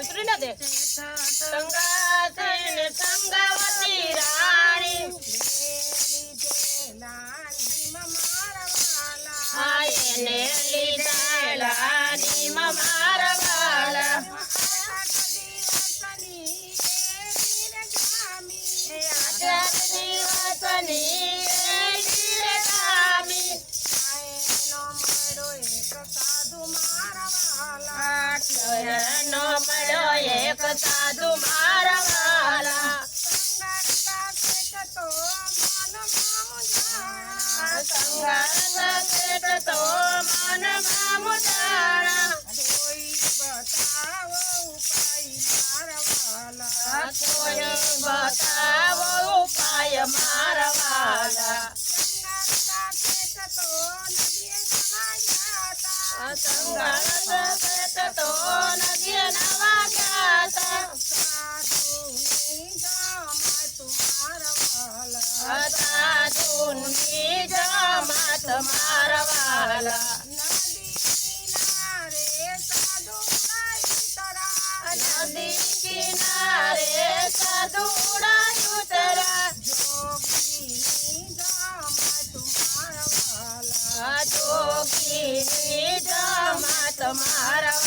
ઉતરી ના દે. સંગાતી ને સંગાવતી રાણી. સંગાત પેટ તો મનમાં મુદાણા કોઈ બતાવો ઉપાય મારા વાલા સંગાત પેટ તો નદીએ નવા ગયા જમાત મારા વાલા નદી કિનારે સાધુડા ઉતરા. જોગીની જમાત મારા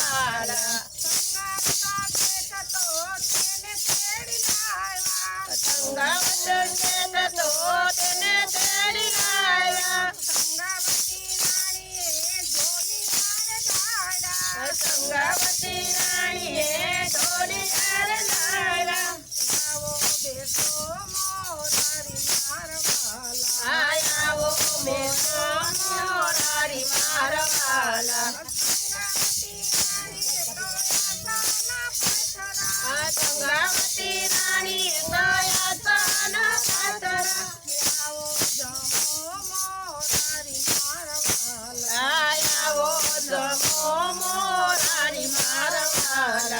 સંગાવતી રાણીએ દોડી યાર લાવ્યા આયાવો મેરો મોરારી મારા વાલા આ સંગાવતી રાણી ગયા તન પાતરા આયાવો જમો મોરારી મારા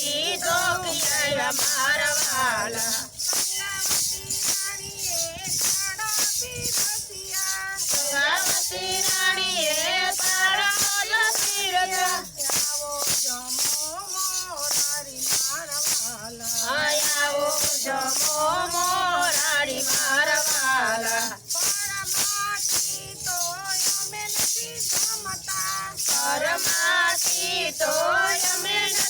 પરમાટી જોગિયા મારા વાલા સંગાવતી રાણીએ પાડો લસીરતા આયાવો જમો મોરારી મારા વાલા પરમાટી તો અમે નથી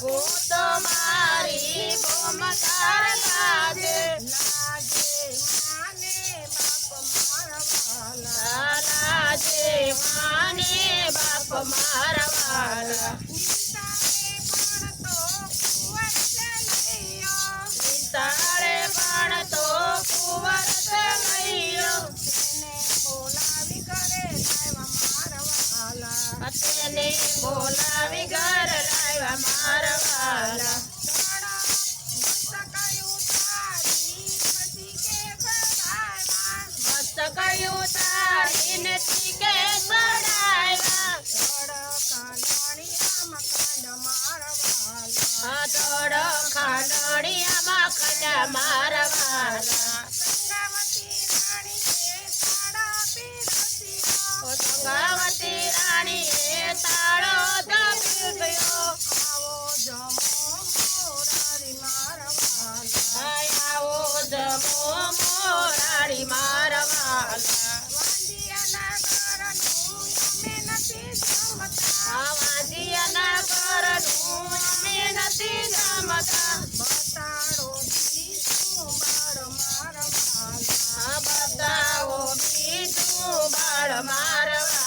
બાગો તમારી ભૂમકાર લાગે જે માને બાપ મારા ડોડો ખાંડોડિયામાં ખંડ મારવાના ગંગાવતી રાણીએ તાળો દબી ગયો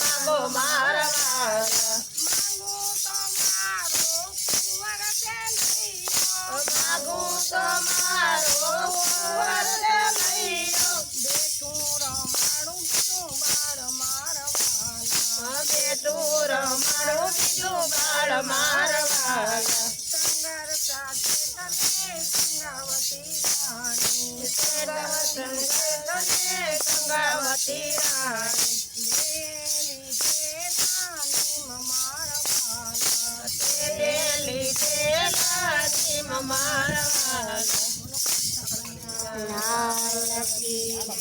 mango mara mango tomaro kuarte lio betura maro tomaro mara mara betura maro biju mara mara sangar sa singavati sangavati sangavati rani Malakas. Lalasigay.